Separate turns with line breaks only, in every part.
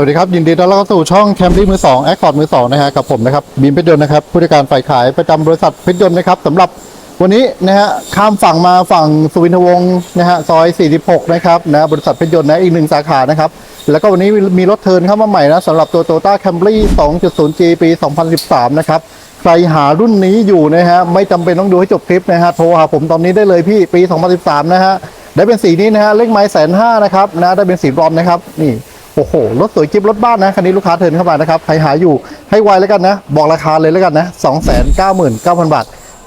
วัสดีครับ ยินดีต้อนรับเข้าสู่ช่องแคมปี้มือสองแอคคอร์ดมือสองนะฮะกับผมนะครับบีมเพชรยนต์นะครับผู้จัดการฝ่ายขายประจำบริษัทเพชรยนต์นะครับสำหรับวันนี้นะฮะข้ามฝั่งมาฝั่งสุวินทวงศ์นะฮะซอย 46 นะครับนะบริษัทเพชรยนต์นะอีกหนึ่งสาขานะครับแล้วก็วันนี้มีรถเทิร์นเข้ามาใหม่นะสำหรับตัวโตต้าแคมรี่ 2.0G ปี 2013 นะครับใครหารุ่นนี้อยู่นะฮะไม่จำเป็นต้องดูให้จบคลิปนะฮะโทรหาผมตอนนี้ได้เลยพี่ปี 2013 นะฮะได้เป็นสีนี้นะฮะเลขไม้แสนห้านะครับนะได้เป็นสีบรอนซ์นะครับนี่ โอ้โห รถสวยจิ๊บรถบ้านนะคันนี้ลูกค้าเทินเข้ามานะครับ ใครหาอยู่ให้ไวแล้วกันนะ บอกราคาเลยแล้วกันนะ 299,000 บาท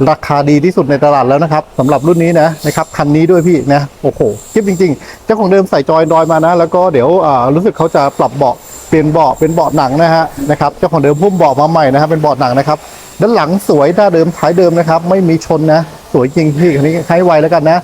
ราคาดีที่สุดในตลาดแล้วนะครับสำหรับรุ่นนี้นะนะครับคันนี้ด้วยพี่นะโอ้โหจิ๊บจริงๆ เจ้าของเดิมใส่จอยดอยมานะ แล้วก็เดี๋ยวอ่ารู้สึกเขาจะปรับเบาะเปลี่ยนเบาะเป็นเบาะหนังนะฮะนะครับเจ้าของเดิมพุ่มเบาะมาใหม่นะครับเป็นเบาะหนังนะครับด้านหลังสวยหน้าเดิมท้ายเดิมนะครับไม่มีชนนะ สวยจริงพี่คันนี้ให้ไวแล้วกันนะ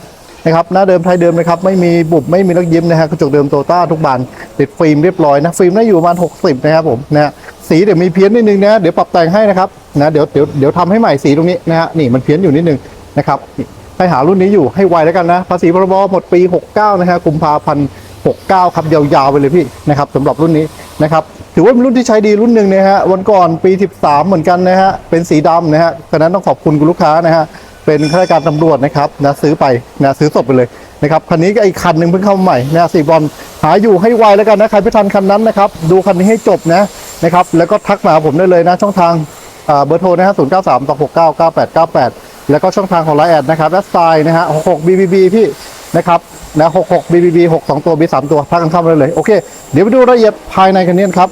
นะครับหน้าเดิมไทยเดิมนะครับไม่มีบุบไม่มีลักยิ้มนะฮะกระจกเดิมโตต้าทุกบานติดฟิล์มเรียบร้อยนะฟิล์มน่าอยู่ประมาณ60 นะครับผมนะสีเดี๋ยวมีเพี้ยนนิดนึงนะเดี๋ยวปรับแต่งให้นะครับนะเดี๋ยวเดี๋ยวเดี๋ยวทำให้ใหม่สีตรงนี้นะฮะนี่มันเพี้ยนอยู่นิดนึงนะครับใครหารุ่นนี้อยู่ให้ไวแล้วกันนะภาษีพรบหมดปี 69 นะฮะกุมภาพันธ์69 ครับยาวๆไปเลยพี่นะครับสำหรับรุ่นนี้นะครับถือว่าเป็นรุ่นที่ใช้ดีรุ่นหนึ่งนะฮะวันก่อนปี 13 เหมือนกันนะฮะเป็นสีดำนะฮะฉะนั้นต้องขอบคุณคุณลูกค้านะฮะ เป็นข้าราชการตำรวจนะครับนะซื้อไปนะซื้อสดไปเลยนะครับคันนี้ก็อีกคันหนึ่งเพิ่งเข้ามาใหม่นะสีบอลหาอยู่ให้ไวแล้วกันนะใครไม่ทันคันนั้นนะครับ ดูคันนี้ให้จบนะนะครับ แล้วก็ทักมาหาผมได้เลยนะ ช่องทางเบอร์โทรนะฮะศูนย์เก้าสามต่อหกเก้าเก้าแปดเก้าแปดแล้วก็ช่องทางของไลน์แอดนะครับแอดไซน์นะฮะหกหกบีบีบีพี่นะครับนะหกหกบีบีบีหกสองตัวบีสามตัวทักกันเข้ามาได้เลย โอเค เดี๋ยวไปดูรายละเอียดภายในคันนี้กันครับ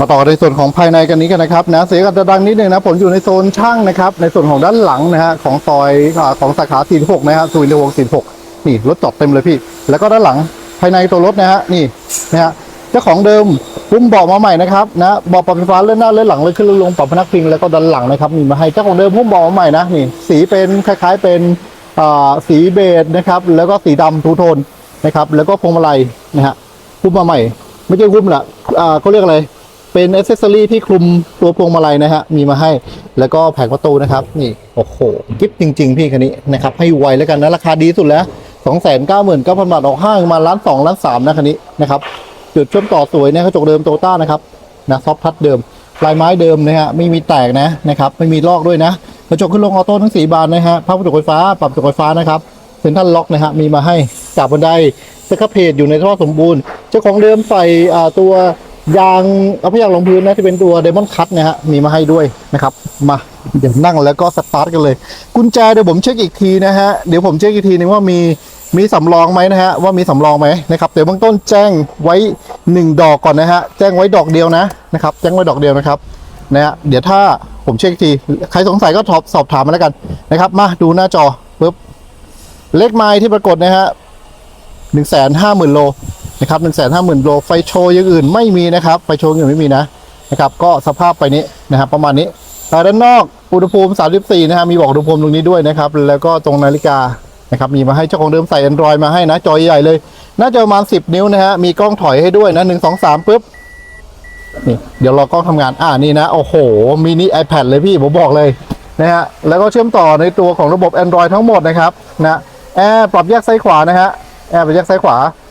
มาต่อในส่วนของภายในกันนี้กันนะครับนะเสียงอาจจะดังนิดนึงนะผมอยู่ในโซนช่างนะครับ ในส่วนของด้านหลังนะฮะของซอยอของสาขา46นะฮะสุวินทวงศ์46นี่รถจอดเต็มเลยพี่ แล้วก็ด้านหลังภายในตัวรถนะฮะนี่นะฮะเจ้าของเดิมปุ้มเบาะมาใหม่นะครับนะเบาะปรับไฟฟ้าเลื่อนหน้าเลื่อนหลังเลยขึ้นลงปรับพนักพิงแล้วก็ด้านหลังนะครับมีมาให้เจ้าของเดิมปุ้มเบาะมาใหม่นะนี่ สีเป็นคล้าย ๆเป็นอ่าสีเบจนะครับ แล้วก็สีดำทูโทนนะครับ แล้วก็พวงมาลัยนะฮะปุ้มมาใหม่ ไม่ใช่ปุ้มละอ่าเขาเรียกอะไร เป็นอ c เซสซอรี่ที่คลุมตัวพวงมาลัยนะฮะมีมาให้แล้วก็แผงประตูนะครับ นี่โอ้โหกิ๊บจริง ๆ พี่คันนี้นะครับให้ไวแล้วกันนะราคาดีสุดแล้ว2 9 9 9 0 0 0 บาทออกห้างมาล้านสองล้านสามนะคันนี้นะครับจุดเชื่อมต่อสวยนะกระจกเดิมโตต้านะครับนะซอฟทัชเดิมลายไม้เดิมนะฮะไม่มีแตกนะนะครับไม่มีลอกด้วยนะกระจกขึ้นลงออโต้ทั้งสีบานนะฮะพับกระจกไฟฟ้าปรับกระจกไฟฟ้านะครับเซ็นทรัลล็อกนะฮะมีมาให้จากบันไดสครับเพจอยู่ในท่อสมบูรณ์ เจ้าของเดิมใส่อ่าตัว ยางเอาพยางลงพื้นนะที่เป็นตัวไดมอนคัตนะฮะมีมาให้ด้วยนะครับ มาเดี๋ยวนั่งแล้วก็สตาร์ทกันเลย กุญแจเดี๋ยวผมเช็คอีกทีนะฮะเดี๋ยวผมเช็คอีกทีนึงว่ามีมีสำรองไหมนะฮะว่ามีสำรองไหมนะครับเดี๋ยวเบื้องต้นแจ้งไว้หนึ่งดอกก่อนนะฮะแจ้งไว้ดอกเดียวนะนะครับแจ้งไว้ดอกเดียวนะครับนะฮะเดี๋ยวถ้าผมเช็คทีใครสงสัยก็สอบสอบถามมาแล้วกันนะครับ มาดูหน้าจอปุ๊บเลขไม้ที่ปรากฏนะฮะหนึ่งแสนห้าหมื่นโล นะครับหนึ่งแสนห้าหมื่นโลไฟโชว์อย่างอื่นไม่มีนะครับไฟโชว์อย่างอื่นไม่มีนะนะครับก็สภาพไปนี้นะครับประมาณนี้อ่าด้านนอกอุณหภูมิ 34 นะฮะมีบอกอุณหภูมิตรงนี้ด้วยนะครับ แล้วก็ตรงนาฬิกานะครับมีมาให้เจ้าของเดิมใส่ Android มาให้นะ จอใหญ่เลย น่าจะประมาณ 10 นิ้วนะฮะมีกล้องถอยให้ด้วยนะ 1 2 3ปุ๊บนี่เดี๋ยวรอกล้องทำงานอ่านี่นะ โอ้โหมินิ iPad เลยพี่ ผมบอกเลยนะฮะแล้วก็เชื่อมต่อในตัวของระบบ Android ทั้งหมดนะครับนะแอร์ปรับแยกซ้ายขวานะฮะแอร์ปรับแยกซ้ายขวาอ่า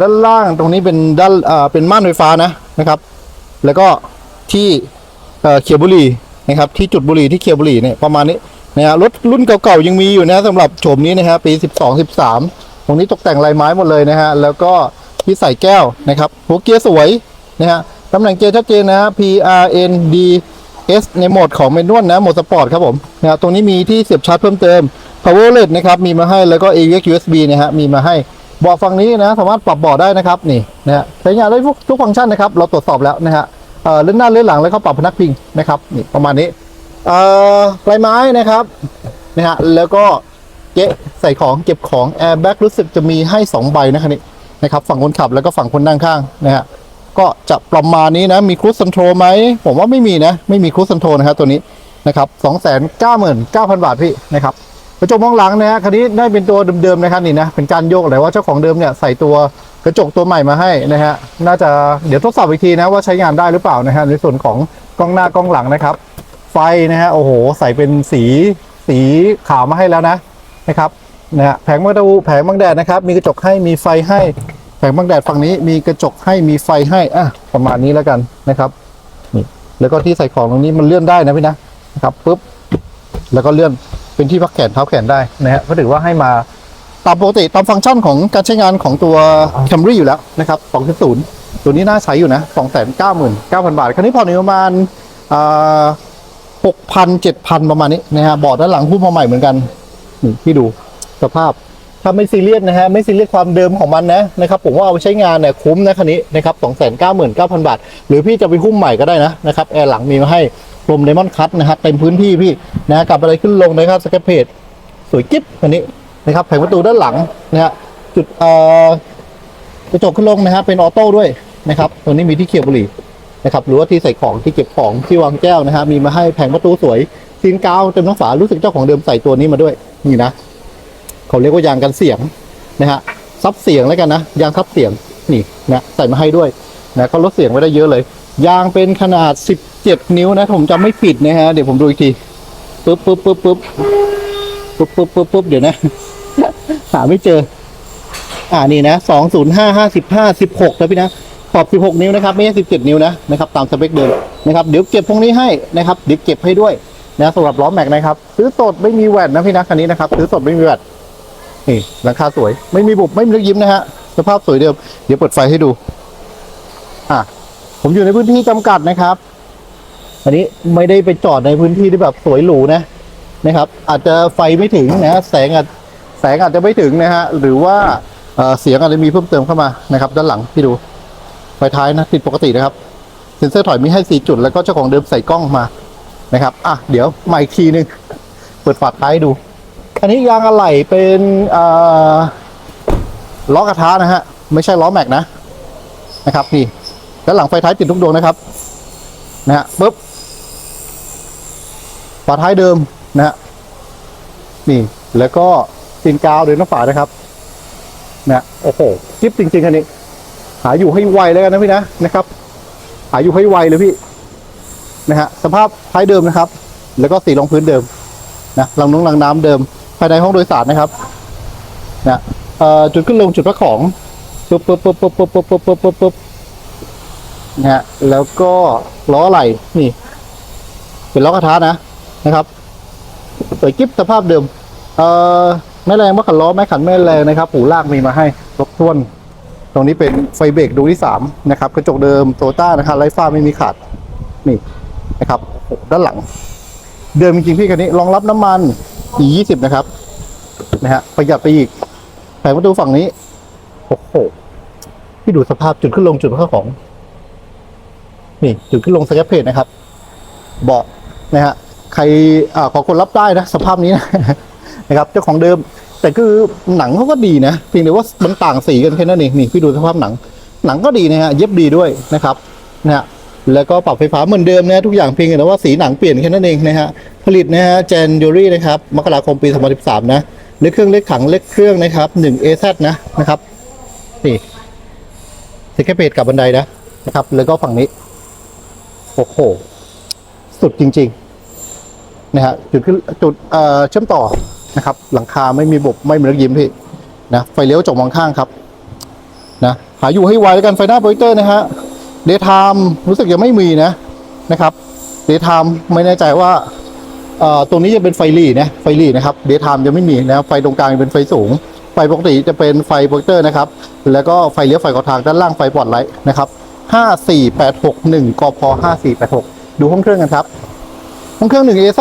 ด้านล่างตรงนี้เป็นด้านเป็นม่านไฟฟ้านะนะครับ แล้วก็ที่เขียวบุรีนะครับ ที่จุดบุรีที่เขียวบุรีเนี่ยประมาณนี้นะฮะรถรุ่นเก่าๆยังมีอยู่นะสำหรับโฉมนี้นะฮะปี 12 13 ตรงนี้ตกแต่งลายไม้หมดเลยนะฮะแล้วก็ที่ใส่แก้วนะครับหัวเกียร์สวยนะฮะตำแหน่งเกียร์ชัดเจนนะฮะ P R N D S ในโหมดของเมนวลนะโหมดสปอร์ตครับผมนะฮะตรงนี้มีที่เสียบชาร์จเพิ่มเติม power LED นะครับมีมาให้แล้วก็ AUX USB นะฮะมีมาให้ เบาะฝั่งนี้นะสามารถปรับเบาะได้นะครับนี่นะฮะใช้งานได้ทุกทุกฟังก์ชันนะครับ เราตรวจสอบแล้วนะฮะเอ่อเลื่อนหน้าเลื่อนหลังแล้วก็ปรับพนักพิงนะครับนี่ประมาณนี้เอ่อลายไม้นะครับนะฮะแล้วก็เกะใส่ของเก็บของแอร์แบ็กรู้สึกจะมีให้ 2 ใบนะครับนี่นะครับฝั่งคนขับแล้วก็ฝั่งคนนั่งข้างนะฮะก็จะประมาณนี้นะ มีครู i ค e ค o นโทรไหม ผมว่าไม่มีนะ ไม่มีครู i ค e ค o นโทรนะครับตัวนี้นะครับสองแสนเก้าหมื่นเก้าพันบาทพี่นะครับ ระจกมองหลังนะฮะคันนี้ได้เป็นตัวเดิมๆนะครับนี่นะเป็นการโยกแต่ว่าเจ้าของเดิมเนี่ยใส่ตัวกระจกตัวใหม่มาให้นะฮะน่าจะเดี๋ยวทดสอบอีกทีนะว่าใช้งานได้หรือเปล่านะฮะในส่วนของกล้องหน้ากล้องหลังนะครับ ไฟนะฮะโอ้โห ใส่เป็นสีสีขาวมาให้แล้วนะนะครับนะฮะแผงมะดูแผงบังแดดนะครับ มีกระจกให้มีไฟให้ แผงบังแดดฝั่งนี้มีกระจกให้มีไฟให้อะประมาณนี้แล้วกันนะครับนี่แล้วก็ที่ใส่ของตรงนี้มันเลื่อนได้นะพี่นะนะครับปุ๊บแล้วก็เลื่อน เป็นที่พักแขนเท้าแขนได้นะฮะก็ถือว่าให้มาตามปกติตามฟังก์ชันของการใช้งานของตัว Camry อยู่แล้วนะครับ2.0 ตัวนี้น่าใช้อยู่นะ 299,000 บาท คันนี้ผ่อนอยู่ประมาณอ่า6,000 7,000ประมาณนี้นะฮะเบาะด้านหลังหุ้มมาใหม่เหมือนกันนี่พี่ดูสภาพถ้าไม่ซีเรียสนะฮะไม่ซีเรียสความเดิมของมันนะนะครับผมว่าเอาไปใช้งานเนี่ยคุ้มนะคันนี้นะครับ299,000บาท หรือพี่จะไปหุ้มใหม่ก็ได้นะนะครับแอร์หลังมีมาให้ กลมไดมอนด์คัตนะฮะเต็มพื้นที่พี่นะกลับอะไรขึ้นลงนะครับสแกปเพจสวยกิ๊บคันนี้นะครับแผงประตูด้านหลังนะฮะจุดเอ่อกระจกขึ้นลงนะฮะเป็นออโต้ด้วยนะครับตัวนี้มีที่เคียบบุหรี่นะครับหรือว่าที่ใส่ของที่เก็บของที่วางแก้วนะฮะมีมาให้แผงประตูสวยซีนกาวเต็มทั้งฝารู้สึกเจ้าของเดิมใส่ตัวนี้มาด้วยนี่นะเขาเรียกว่ายางกันเสียงนะฮะซับเสียงแล้วกันนะยางซับเสียงนี่นะใส่มาให้ด้วยนะก็ลดเสียงไว้ได้เยอะเลย ยางเป็นขนาด10 17นิ้วนะ ผมจำไม่ผิดนะฮะ เดี๋ยวผมดูอีกทีปึ๊บปึ๊บปึ๊บปึ๊บปึ๊บปึ๊บปึ๊บปึ๊บเดี๋ยวนะ หาไม่เจอ อ่านี่นะสองศูนย์ห้าห้าสิบห้าสิบหกนะพี่นะขอบสิบหกนิ้วนะครับ ไม่ใช่สิบเจ็ดนิ้วนะนะครับ ตามสเปคเดิมนะครับ เดี๋ยวเก็บพวกนี้ให้นะครับ เดี๋ยวเก็บให้ด้วยนะสำหรับล้อแม็กนะครับ ซื้อสดไม่มีแหวนนะพี่นะคันนี้นะครับ ซื้อสดไม่มีแหวนนี่ราคาสวย ไม่มีบุบไม่มีรอยยิ้มนะฮะสภาพสวยเดิม เดี๋ยวเปิดไฟให้ดู อะ ผมอยู่ในพื้นที่จำกัดนะครับ อันนี้ไม่ได้ไปจอดในพื้นที่ที่แบบสวยหรูนะนะครับ อาจจะไฟไม่ถึงนะแสงอาจแสงอาจจะไม่ถึงนะฮะหรือว่าเสียงอาจจะมีเพิ่มเติมเข้ามานะครับ ด้านหลังพี่ดูไฟท้ายนะติดปกตินะครับเซ็นเซอร์ถอยมีให้สี่จุด แล้วก็เจ้าของเดิมใส่กล้องมานะครับอะเดี๋ยวมาอีกทีหนึงเปิดฝาท้ายดู อันนี้ยางอะไหล่เป็นล้อกระทะนะฮะไม่ใช่ล้อแม็กนะนะครับนี่ด้านหลังไฟท้ายติดทุกดวงนะครับนะฮะปุ๊บ ฝาท้ายเดิมนะฮะนี่ แล้วก็ตีนกาวเดินน้ำฝานะครับนะโอ้โหจิ๊บจริงๆคันนี้ หาอยู่ให้ไวแล้วกันนะพี่นะนะครับ หาอยู่ให้ไวเลยพี่นะฮะสภาพท้ายเดิมนะครับ แล้วก็สีรองพื้นเดิมนะลังนุ้งลังน้ำเดิม ภายในห้องโดยสารนะครับนะเอ่อจุดขึ้นลงจุดพักของปุ๊บปุ๊บปุ๊บปุ๊บปุ๊บปุ๊บปุ๊บปุ๊บปุ๊บปุ๊บนะฮะแล้วก็ล้อไหล่นี่ เป็นล้อกระทะนะ นะครับสวยกิ๊บสภาพเดิม เอ่อแม่แรงว่าขันล้อแม่ขันแม่แรงนะครับหูลากมีมาให้ครบถ้วน ตรงนี้เป็นไฟเบรกดวงที่สามนะครับกระจกเดิมโตต้านะครับไร้ฝ้าไม่มีขาดนี่นะครับด้านหลัง เดิมจริงๆพี่คันนี้รองรับน้ำมัน e ยี่สิบนะครับนะฮะประหยัดไปอีกแผงประตูฝั่งนี้โอ้โหพี่ดูสภาพจุดขึ้นลงจุดข้าของ นี่จุดขึ้นลงสแกปเพจนะครับ เบาะนะฮะ ใครอขอคนรับได้นะสภาพนี้นะนะครับเจ้าของเดิม แต่คือหนังเขาก็ดีนะเพียงแต่ว่ามันต่างสีกันแค่นั้นเองนี่พี่ดูสภาพหนัง หนังก็ดีนะฮะเย็บดีด้วยนะครับนะฮะแล้วก็ปรับไฟฟ้าเหมือนเดิมนะทุกอย่างเพียงแต่ว่าสีหนังเปลี่ยนแค่นั้นเองนะฮะผลิตนะฮะ January นะครับมกราคมปี 2013 นะเล็กเครื่องเล็กถังเล็กเครื่องนะครับ 1 AZ นะนะครับนี่สแคเพจกับบันไดนะนะครับ แล้วก็ฝั่งนี้ โอ้โห สุดจริง ๆ นะฮะจุดขึ้นจุดเอ่อเชื่อมต่อนะครับ หลังคาไม่มีบบไม่มีรถยิ้มพี่นะไฟเลี้ยวจกมองข้างครับนะหาอยู่ให้ไวแล้วกันไฟหน้าโปรเจคเตอร์นะฮะเดย์ไทม์รู้สึกยังไม่มีนะนะครับเดย์ไทม์ไม่แน่ใจว่าเอ่อตรงนี้จะเป็นไฟลีนะไฟลีนะครับเดย์ไทม์จะไม่มีนะไฟตรงกลางเป็นไฟสูง ไฟปกติจะเป็นไฟโปรเจคเตอร์นะครับ แล้วก็ไฟเลี้ยวไฟขอทางด้านล่างไฟปลอดไลท์นะครับ54861กพ5486 ดูห้องเครื่องกันครับ ห้องเครื่อง1 AZ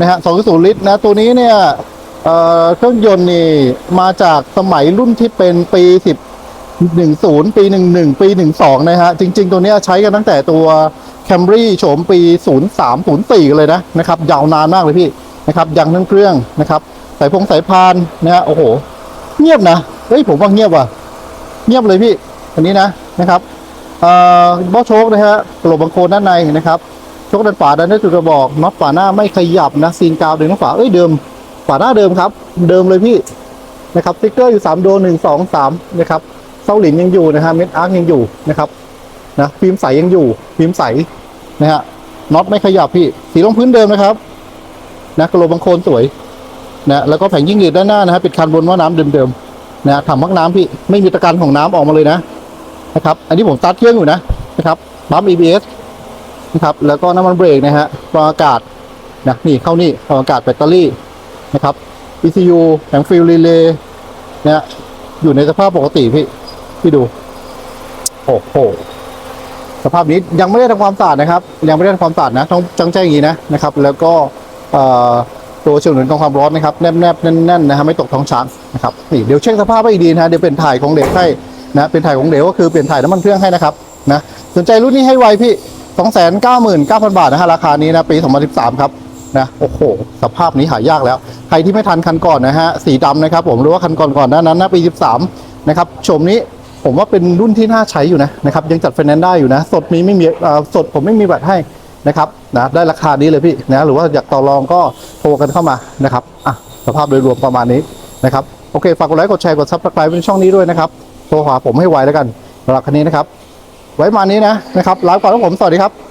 นะฮะ2.0ลิตรนะ ตัวนี้เนี่ยเอ่อเครื่องยนต์นี่มาจากสมัยรุ่นที่เป็นปี10 10ปี11ปี12นะฮะ จริง ๆ ตัวนี้ใช้กันตั้งแต่ตัว Camry โฉมปี03 04กันย์สี่เลยนะนะครับ ยาวนานมากเลยพี่นะครับ ยังทั้งเครื่องนะครับ สายพงสายพานนะฮะโอ้โห เงียบนะ เฮ้ย ผมว่าเงียบว่ะ เงียบเลยพี่ อันนี้นะนะครับ เอ่อเบ้าโชคนะฮะกระโหลกบังโคนด้านในนะครับ ชคด้านฝาด้านหน้าจุดกระบอกน็อตฝาหน้าไม่ขยับนะซีนกาวเดิมฝาเอ้ยเดิม ฝาหน้าเดิมครับ เดิมเลยพี่นะครับสติ๊กเกอร์อยู่สามโดหนึ่งสองสามนะครับเส้าหลินยังอยู่นะฮะเม็ดอาร์คยังอยู่นะครับนะฟิล์มใสยังอยู่ฟิล์มใสนะฮะน็อตไม่ขยับพี่ สีลงพื้นเดิมนะครับนะกระโหลกบังโคลนสวยนะแล้วก็แผงยิ่งหรีดด้านหน้านะฮะปิดคันบนว่าน้ำเดิมๆนะถังพักน้ำพี่ไม่มีตะกันของน้ำออกมาเลยนะนะครับ อันนี้ผมตาร์ทเครื่องอยู่นะนะครับปั๊ม ABS นะครับ แล้วก็น้ำมันเบรกนะฮะกรองอากาศนะนี่เข้านี่กรองอากาศแบตเตอรี่นะครับ ECU แผงฟิลรีเลย์เนี่ยอยู่ในสภาพปกติพี่ พี่ดู โอ้โห สภาพนี้ยังไม่ได้ทำความสะอาดนะครับ ยังไม่ได้ทำความสะอาดนะ ต้องจังแจ้งอย่างนี้นะนะครับ แล้วก็ตัวเชื่อมหนุนกองความร้อนนะครับ แนบแนบแน่นๆนะฮะไม่ตกท้องช้างนะครับนี่เดี๋ยวเช็คสภาพให้ดีนะฮะเดี๋ยวเป็นถ่ายของเหลวให้นะ เป็นถ่ายของเหลวก็คือเปลี่ยนถ่ายน้ำมันเครื่องให้นะครับนะ สนใจรุ่นนี้ให้ไวพี่ 299,000 บาทนะฮะราคานี้นะปี 2013 ครับนะโอ้โห สภาพนี้หายากแล้ว ใครที่ไม่ทันคันก่อนนะฮะสีดำนะครับ ผมหรือว่าคันก่อนก่อนๆหน้านั้นนะปี 13 นะครับชมนี้ผมว่าเป็นรุ่นที่น่าใช้อยู่นะนะครับยังจัดไฟแนนซ์ได้อยู่นะ สดมีไม่มีสดผมไม่มีบัตรให้นะครับนะได้ราคานี้เลยพี่นะหรือว่าอยากต่อรองก็โทรกันเข้ามานะครับอะสภาพโดยรวมประมาณนี้นะครับโอเคฝากกดไลค์กดแชร์กดซับสไครป์ในช่องนี้ด้วยนะครับโทรหาผมให้ไวแล้วกันสำหรับคันนี้นะครับ ไว้มานี้นะนะครับลาไปก่อนแล้วผมสวัสดีครับ